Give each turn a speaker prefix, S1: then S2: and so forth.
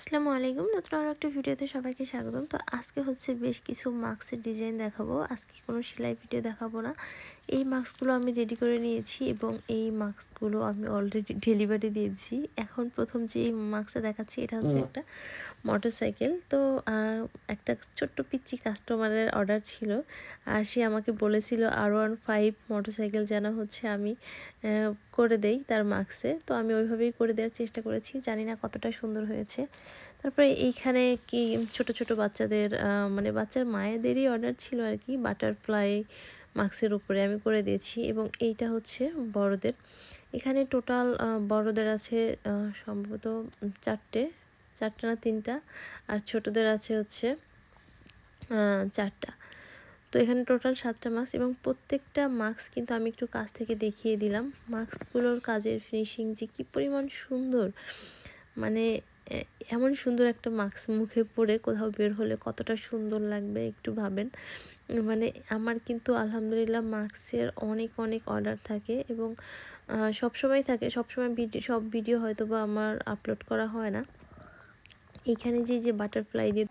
S1: আসসালামু আলাইকুম। নতুন আরও একটা ভিডিওতে সবাইকে স্বাগতম। তো আজকে হচ্ছে বেশ কিছু মাস্কের ডিজাইন দেখাবো। আজকে কোনো সেলাই ভিডিও দেখাবো না। এই মাস্কগুলো আমি রেডি করে নিয়েছি এবং এই মাস্কগুলো আমি অলরেডি ডেলিভারি দিয়েছি। এখন প্রথম যে এই মাস্কটা দেখাচ্ছি এটা হচ্ছে একটা মোটরসাইকেল তো একটা ছোট্ট পিচ্ছি কাস্টমারের অর্ডার ছিল। আর সে আমাকে বলেছিল আর ওয়ান ফাইভ মোটরসাইকেল যেন হচ্ছে আমি করে দেই তার মাস্কে তো আমি ওইভাবেই করে দেওয়ার চেষ্টা করেছি। জানি না কতটা সুন্দর হয়েছে। তারপরে এইখানে কি ছোট ছোট বাচ্চাদের মানে বাচ্চার মায়েদেরই অর্ডার ছিল আর কি বাটারফ্লাই মাস্কের উপরে আমি করে দিয়েছি এবং এইটা হচ্ছে বড়দের। এখানে টোটাল বড়দের আছে সম্ভবত চারটে, চারটা না তিনটা, আর ছোটদের আছে হচ্ছে চারটা। তো এখানে টোটাল সাতটা মাস্ক এবং প্রত্যেকটা মাস্ক কিন্তু আমি একটু কাছ থেকে দেখিয়ে দিলাম। মাস্কগুলোর কাজের ফিনিশিং যে কী পরিমাণ সুন্দর মানে এমন সুন্দর একটা মাস্ক মুখে পরে কোথাও বের হলে কতটা সুন্দর লাগবে একটু ভাবেন। মানে আমার কিন্তু আলহামদুলিল্লাহ মাস্কের অনেক অনেক অর্ডার থাকে এবং সব সময় থাকে। সব সময় ভিডিও সব ভিডিও হয়তো বা আমার আপলোড করা হয় না। এখানে যে যে বাটারফ্লাই দিয়ে